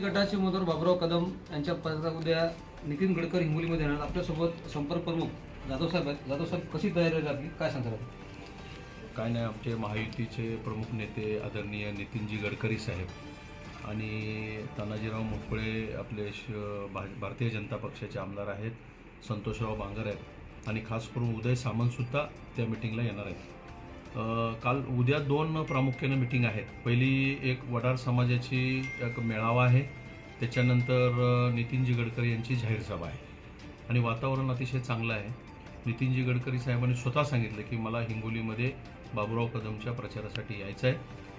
गटाचे उमेदवार बाबुराव कदम यांच्या पदाचा उद्या नितीन गडकरी हिंगोलीमध्ये येणार. आपल्यासोबत संपर्क प्रमुख जाधव साहेब आहेत. जाधव साहेब कशी तयारी आहे आपली? काय सांगतात काय नाही आमचे महायुतीचे प्रमुख नेते आदरणीय नितीनजी गडकरी साहेब आणि तानाजीराव मुटकुळे आपले श भा भारतीय जनता पक्षाचे आमदार आहेत संतोषराव बांगर आहेत आणि खास करून उदय सामंतसुद्धा त्या मिटिंगला येणार आहेत. काल उद्या दोन प्रामुख्याने मिटिंग आहेत. पहिली एक वडार समाजाची एक मेळावा आहे. त्याच्यानंतर नितीनजी गडकरी यांची जाहीर सभा आहे. आणि वातावरण अतिशय चांगलं आहे. नितीनजी गडकरी साहेबांनी स्वतः सांगितलं की मला हिंगोलीमध्ये बाबुराव कदमच्या प्रचारासाठी यायचं आहे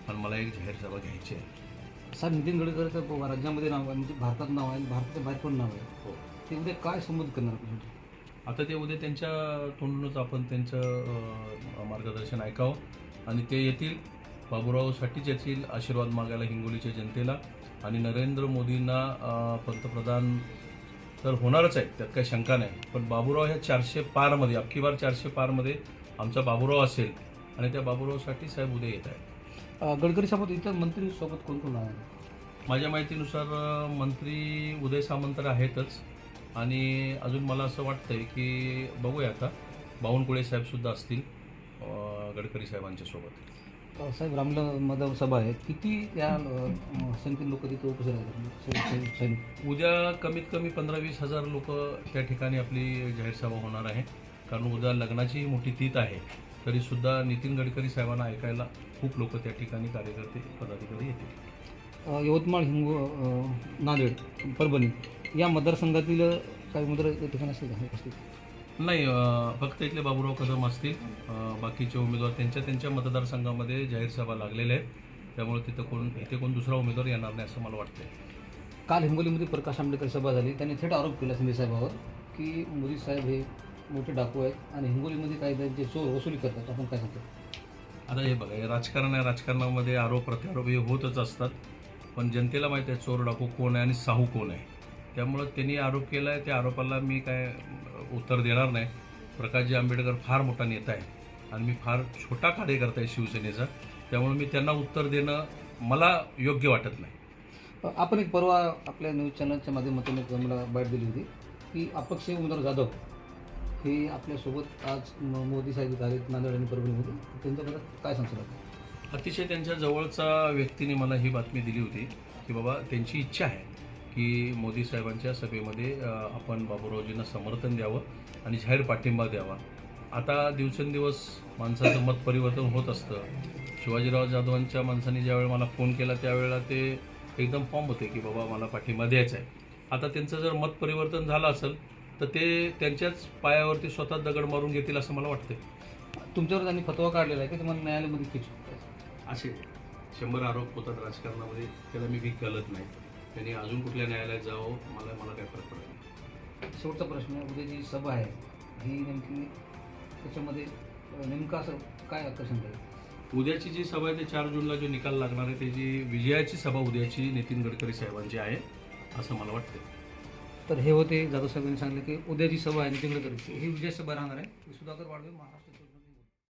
आणि मला एक जाहीर सभा घ्यायची आहे. साहेब नितीन गडकरीचं राज्यामध्ये नाव आहे म्हणजे भारतात नाव आहे भारताच्या बाहेर पण नाव आहे? हो. ते उद्या काय संबोधित करणार? आता ते उद्या त्यांच्या तोंडूनच आपण त्यांचं मार्गदर्शन ऐकावं. आणि ते येतील बाबुरावसाठीच येतील आशीर्वाद मागायला हिंगोलीच्या जनतेला. आणि नरेंद्र मोदींना पंतप्रधान तर होणारच आहे त्यात काही शंका नाही. पण बाबुराव ह्या चारशे पारमध्ये अख्खी बार चारशे पारमध्ये आमचा बाबुराव असेल आणि त्या बाबुरावसाठी साहेब उद्या येत आहेत. गडकरी सोबत इतर मंत्री सोबत कोण कोण आहे माझ्या माहितीनुसार मंत्री उदय सामंत आहेतच. आणि अजून मला असं वाटतंय की बघूया आता. बावनकुळे साहेब सुद्धा असतील गडकरी साहेबांच्या सोबत. साहेब रामला मधव सभा आहे किती या अं, संख्येत लोक तिथे उपस्थित उद्या कमीत कमी पंधरा वीस हजार लोक त्या ठिकाणी आपली जाहीर सभा होणार आहे. कारण उद्या लग्नाचीही मोठी तीत आहे. तरी सुद्धा नितीन गडकरी साहेबांना ऐकायला खूप लोक त्या ठिकाणी कार्यकर्ते पदाधिकारी येतील. यवतमाळ हिंगो नांदेड परभणी. या मतदारसंघातील काही उमेदवार या ठिकाणी असतील नाही अ, फक्त इथले बाबुराव कदम असतील. अ, बाकीचे उमेदवार त्यांच्या त्यांच्या मतदारसंघामध्ये जाहीर सभा लागलेल्या आहेत. त्यामुळे तिथं कोण इथे कोण दुसरा उमेदवार येणार नाही असं मला वाटतंय. काल हिंगोलीमध्ये प्रकाश आंबेडकर सभा झाली. त्यांनी थेट आरोप केला शिंदे साहेबावर की मोदी साहेब हे मोठे डाकू आहेत आणि हिंगोलीमध्ये काही त्यांचे चोर वसुली करतात. आपण काय सांगतो? आता हे बघा हे राजकारण आहे. राजकारणामध्ये आरोप प्रत्यारोप हे होतच असतात. पण जनतेला माहिती आहे चोर डाकू कोण आहे आणि साहू कोण आहे. त्यामुळं त्यांनी आरोप केला आहे. त्या आरोपाला मी काय उत्तर देणार नाही. प्रकाशजी आंबेडकर फार मोठा नेता आहे आणि मी फार छोटा कार्यकर्ता आहे शिवसेनेचा. त्यामुळे मी त्यांना उत्तर देणं मला योग्य वाटत नाही. आपण एक परवा आपल्या न्यूज चॅनलच्या माध्यमातून एक मला बाईट दिली होती की अपक्ष उमेदवार जाधव हे आपल्यासोबत आज मोदी साहेब आलेत नांदेड आणि परभणीमध्ये त्यांच्याबद्दल काय सांगतो अतिशय त्यांच्या जवळचा व्यक्तीने मला ही बातमी दिली होती की बाबा त्यांची इच्छा आहे. की मोदी साहेबांच्या सभेमध्ये आपण बाबूरावजींना समर्थन द्यावं आणि जाहीर पाठिंबा द्यावा. आता दिवसेंदिवस माणसाचं मत परिवर्तन होत असतं. शिवाजीराव जाधवांच्या माणसांनी ज्यावेळी मला फोन केला त्यावेळेला ते एकदम फॉर्म होते की बाबा मला पाठिंबा द्यायचा आहे. आता त्यांचं जर मत परिवर्तन झालं असेल तर ते त्यांच्याच पायावरती स्वतः दगड मारून घेतील असं मला वाटतं तुमच्यावर त्यांनी फतवा काढलेला आहे की? तुम्हाला न्यायालयामध्ये खिच असे शंभर आरोप होतात राजकारणामध्ये त्याला मी भीक घालत नाही. त्यांनी अजून कुठल्या न्यायालयात जावं मला मला काय फरक पडत नाही. शेवटचा प्रश्न उद्या जी सभा आहे ही नेमकी त्याच्यामध्ये नेमकं असं काय आकर्षण आहे? उद्याची जी सभा आहे ते चार जूनला जो निकाल लागणार आहे त्याची विजयाची सभा उद्याची नितीन गडकरी साहेबांची आहे असं मला वाटतं तर हे होते जाधव साहेबांनी सांगितलं की उद्या जी सभा आहे नितीन गडकरीची ही विजय सभा राहणार आहे. सुधाकर वाढवे महाराष्ट्र